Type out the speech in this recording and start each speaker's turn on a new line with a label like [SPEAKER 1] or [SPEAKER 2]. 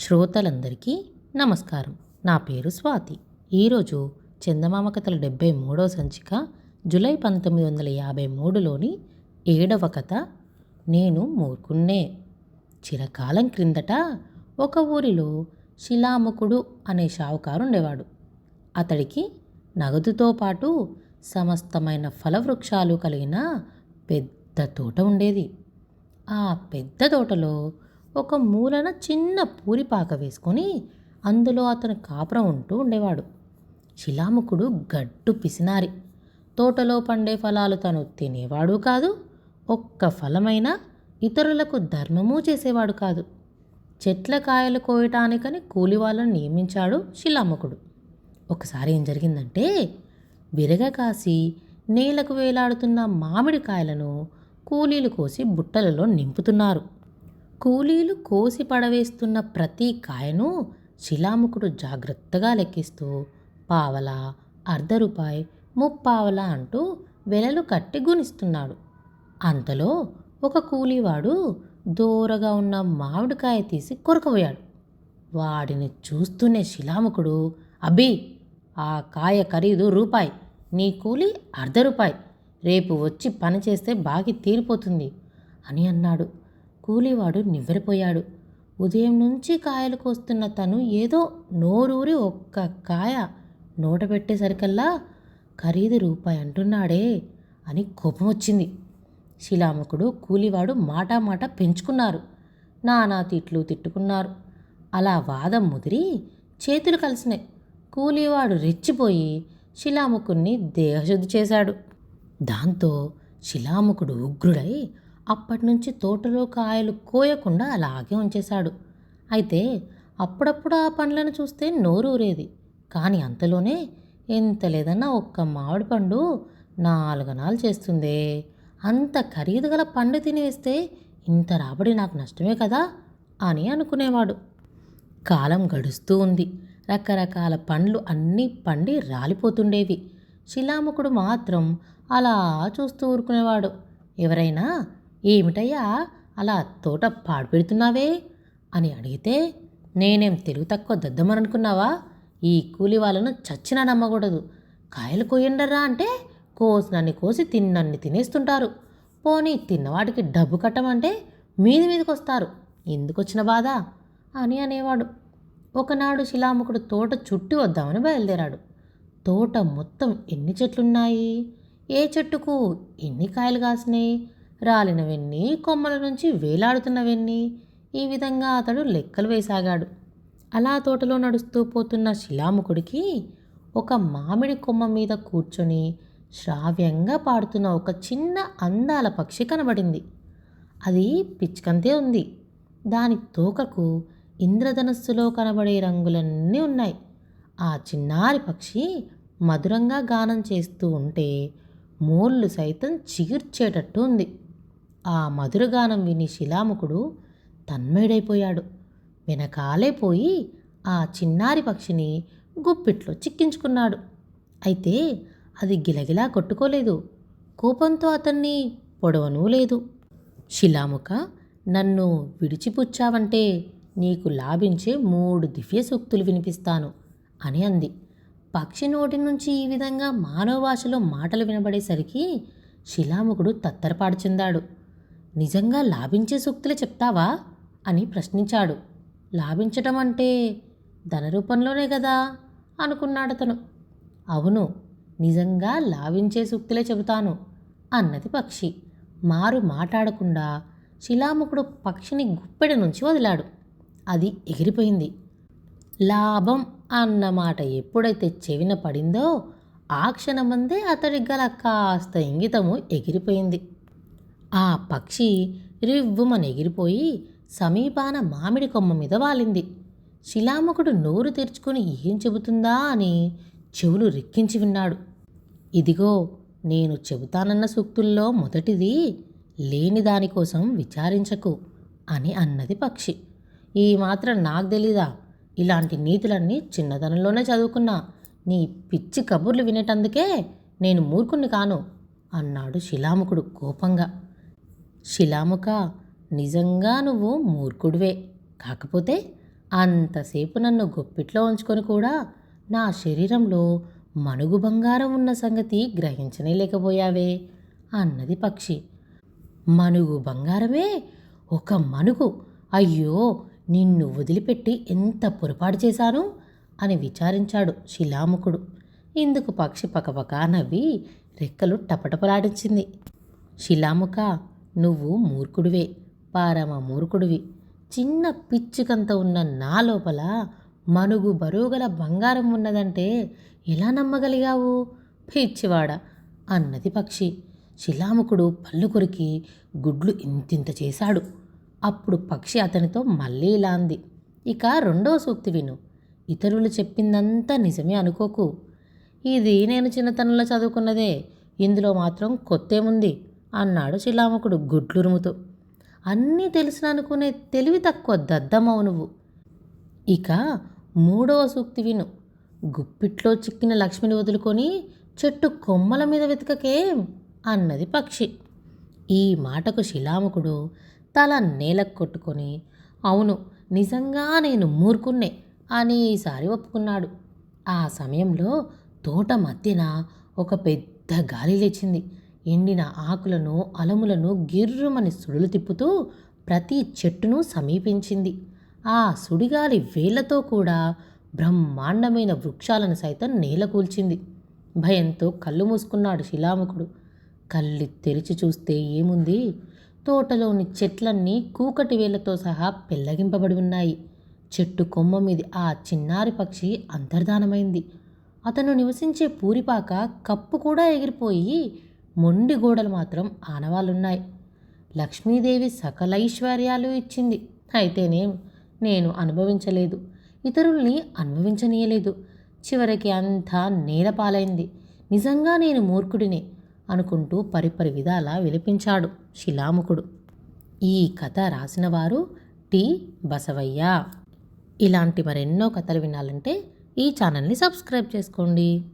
[SPEAKER 1] శ్రోతలందరికీ నమస్కారం. నా పేరు స్వాతి. ఈరోజు చందమామ కథల డెబ్బై మూడవ సంచిక జూలై పంతొమ్మిది వందల యాభై మూడులోని ఏడవ కథ నేను మూర్ఖున్నే చిరకాలం క్రిందట ఒక ఊరిలో శిలాముఖుడు అనే షావుకారు ఉండేవాడు అతడికి నగదుతో పాటు సమస్తమైన ఫలవృక్షాలు కలిగిన పెద్ద తోట ఉండేది. ఆ పెద్ద తోటలో ఒక మూలన చిన్న పూరిపాక వేసుకొని అందులో అతను కాపురం ఉంటూ ఉండేవాడు. శిలాముఖుడు గడ్డు పిసినారి. తోటలో పండే ఫలాలు తను తినేవాడు కాదు ఒక్క ఫలమైనా ఇతరులకు ధర్మము చేసేవాడు కాదు. చెట్ల కాయలు కోయటానికని కూలి వాళ్ళని నియమించాడు శిలాముఖుడు. ఒకసారి ఏం జరిగిందంటే విరగ కాసి నేలకు వేలాడుతున్న మామిడికాయలను కూలీలు కోసి బుట్టలలో నింపుతున్నారు. కూలీలు కోసి పడవేస్తున్న ప్రతి కాయను శిలాముకుడు జాగ్రత్తగా లెక్కిస్తూ పావల అర్ధ రూపాయి ముప్పావల అంటూ వెలలు కట్టి గుణిస్తున్నాడు అంతలో ఒక కూలీవాడు దూరగా ఉన్న మామిడికాయ తీసి కొరకబోయాడు. వాడిని చూస్తూనే శిలాముకుడు అబ్బి ఆ కాయ ఖరీదు రూపాయి నీ కూలి అర్ధ రూపాయి రేపు వచ్చి పని చేస్తే బాగి తీరిపోతుంది అని అన్నాడు. కూలివాడు నివ్వెరపోయాడు. ఉదయం నుంచి కాయలు కోస్తున్న తను ఏదో నోరూరి ఒక్క కాయ నోట పెట్టేసరికల్లా ఖరీదు రూపాయి అంటున్నాడే అని కోపం వచ్చింది శిలాముఖుడు కూలివాడు మాటా మాట పెంచుకున్నారు. నానా తిట్లు తిట్టుకున్నారు. అలా వాదం ముదిరి చేతులు కలిసినాయి. కూలివాడు రెచ్చిపోయి శిలాముఖుణ్ణి దేహశుద్ధి చేశాడు. దాంతో శిలాముఖుడు ఉగ్రుడై అప్పటినుంచి తోటలో కాయలు కోయకుండా అలాగే ఉంచేశాడు. అయితే అప్పుడప్పుడు ఆ పండ్లను చూస్తే నోరూరేది. కానీ అంతలోనే ఎంత లేదన్నా ఒక్క మామిడి పండు నాలుగనాలు చేస్తుందే. అంత ఖరీదు గల పండు తినేస్తే ఇంత రాబడి నాకు నష్టమే కదా అని అనుకునేవాడు. కాలం గడుస్తూ ఉంది. రకరకాల పండ్లు అన్నీ పండి రాలిపోతుండేవి. శిలాముకుడు మాత్రం అలా చూస్తూ ఊరుకునేవాడు. ఎవరైనా ఏమిటయ్యా? అలా తోట పాడుపెడుతున్నావే? అని అడిగితే నేనేం తెలుగు తక్కువ దద్దమనుకున్నావా ఈ కూలి వాళ్ళను చచ్చినా నమ్మకూడదు. కాయలు కొయ్యండరా అంటే కోసినన్ని కోసి తిన్నన్ని తినేస్తుంటారు. పోనీ తిన్నవాటికి డబ్బు కట్టమంటే మీది మీదకి వస్తారు ఎందుకు వచ్చిన బాధ? అని అనేవాడు. ఒకనాడు శిలాముకుడు తోట చుట్టి వద్దామని బయలుదేరాడు. తోట మొత్తం ఎన్ని చెట్లున్నాయి? ఏ చెట్టుకు ఎన్ని కాయలు కాసినాయి? రాలినవెన్ని కొమ్మల నుంచి వేలాడుతున్నవెన్ని ఈ విధంగా అతడు లెక్కలు వేసాగాడు. అలా తోటలో నడుస్తూ పోతున్న శిలాముకుడికి ఒక మామిడి కొమ్మ మీద కూర్చొని శ్రావ్యంగా పాడుతున్న ఒక చిన్న అందాల పక్షి కనబడింది. అది పిచ్చుకంతే ఉంది. దాని తోకకు ఇంద్రధనస్సులో కనబడే రంగులన్నీ ఉన్నాయి. ఆ చిన్నారి పక్షి మధురంగా గానం చేస్తూ ఉంటే మోళ్ళు సైతం చిగిర్చేటట్టు ఉంది. ఆ మధురగానం విని శిలాముకుడు తన్మయుడైపోయాడు. వెనకాలే పోయి ఆ చిన్నారి పక్షిని గుప్పిట్లో చిక్కించుకున్నాడు. అయితే అది గిలగిలా కొట్టుకోలేదు. కోపంతో అతన్ని పొడవనూ లేదు. శిలాముఖ నన్ను విడిచిపుచ్చావంటే నీకు లాభించే మూడు దివ్య సూక్తులు వినిపిస్తాను అని అంది. పక్షి నోటి నుంచి ఈ విధంగా మానవ భాషలో మాటలు వినబడేసరికి శిలాముకుడు తత్తరపాటు చెందాడు. నిజంగా లాభించే సూక్తులే చెప్తావా? అని ప్రశ్నించాడు. లాభించటం అంటే ధన రూపంలోనే కదా? అనుకున్నాడతను అవును నిజంగా లాభించే సూక్తులే చెబుతాను అన్నది పక్షి. మారు మాట్లాడకుండా శిలాముకుడు పక్షిని గుప్పెడ నుంచి వదిలాడు. అది ఎగిరిపోయింది. లాభం అన్న మాట ఎప్పుడైతే చెవిన పడిందో ఆ క్షణమందే అతడి గల కాస్త ఇంగితము ఎగిరిపోయింది. ఆ పక్షి రివ్వుమని ఎగిరిపోయి సమీపాన మామిడి కొమ్మ మీద వాలింది. శిలాముఖుడు నోరు తెరుచుకొని ఏం చెబుతుందా అని చెవులు రెక్కించి విన్నాడు. ఇదిగో నేను చెబుతానన్న సూక్తుల్లో మొదటిది లేని దానికోసం విచారించకు అని అన్నది పక్షి. ఈ మాత్రం నాకు తెలీదా? ఇలాంటి నీతులన్నీ చిన్నతనంలోనే చదువుకున్నా. నీ పిచ్చి కబుర్లు వినేటందుకే నేను మూర్ఖుణ్ణి కాను అన్నాడు శిలాముఖుడు కోపంగా. శిలాముక నిజంగా నువ్వు మూర్ఖుడివే. కాకపోతే అంతసేపు నన్ను గుప్పిట్లో ఉంచుకొని కూడా నా శరీరంలో మనుగు బంగారం ఉన్న సంగతి గ్రహించనే లేకపోయావే అన్నది పక్షి. మనుగు బంగారమే ఒక మనుగు. అయ్యో నిన్ను వదిలిపెట్టి ఎంత పొరపాటు చేశాను? అని విచారించాడు శిలాముకుడు ఇందుకు పక్షి పకపక నవ్వి రెక్కలు టపటపలాడించింది. శిలాముక నువ్వు మూర్ఖుడివే పారమ మూర్ఖుడివి. చిన్న పిచ్చుకంత ఉన్న నా లోపల మనుగు బరువుగల బంగారం ఉన్నదంటే ఎలా నమ్మగలిగావు? పిచ్చివాడ అన్నది పక్షి. శిలాముకుడు పళ్ళు కొరికి గుడ్లు ఇంతింత చేశాడు. అప్పుడు పక్షి అతనితో మళ్ళీ ఇలా అంది. ఇక రెండో సూక్తి విను. ఇతరులు చెప్పిందంతా నిజమే అనుకోకు. ఇది నేను చిన్నతనంలో చదువుకున్నదే. ఇందులో మాత్రం కొత్తేముంది? అన్నాడు చిలామకుడు గుడ్లురుముతూ. అన్నీ తెలిసిన అనుకునే తెలివి తక్కువ దద్దమ్మవు నువ్వు. ఇక మూడవ సూక్తి విను. గుప్పిట్లో చిక్కిన లక్ష్మిని వదులుకొని చెట్టు కొమ్మల మీద వెతకకేం? అన్నది పక్షి. ఈ మాటకు శిలాముకుడు తల నేలకు కొట్టుకొని అవును నిజంగా నేను మూర్ఖున్నే అని ఈసారి ఒప్పుకున్నాడు. ఆ సమయంలో తోట మధ్యన ఒక పెద్ద గాలి లేచింది. ఎండిన ఆకులను అలములను గిర్రుమని సుడులు తిప్పుతూ ప్రతి చెట్టును సమీపించింది. ఆ సుడిగాలి వేళ్ళతో కూడా బ్రహ్మాండమైన వృక్షాలను సైతం నేలకూల్చింది భయంతో కళ్ళు మూసుకున్నాడు శిలాముఖుడు. కళ్ళు తెరిచి చూస్తే ఏముంది? తోటలోని చెట్లన్నీ కూకటి వేళ్ళతో సహా పెళ్ళగింపబడి ఉన్నాయి. చెట్టు కొమ్మ మీది ఆ చిన్నారి పక్షి అంతర్ధానమైంది. అతను నివసించే పూరిపాక కప్పు కూడా ఎగిరిపోయి మొండి గోడలు మాత్రం ఆనవాళ్ళున్నాయి. లక్ష్మీదేవి సకల ఐశ్వర్యాలు ఇచ్చింది. అయితేనేం నేను అనుభవించలేదు. ఇతరుల్ని అనుభవించనీయలేదు. చివరికి అంతా నేలపాలైంది. నిజంగా నేను మూర్ఖుడినే అనుకుంటూ పరిపరి విధాలా విలిపించాడు శిలాముకుడు ఈ కథ రాసినవారు టి. బసవయ్య. ఇలాంటి మరెన్నో కథలు వినాలంటే ఈ ఛానల్ని సబ్స్క్రైబ్ చేసుకోండి.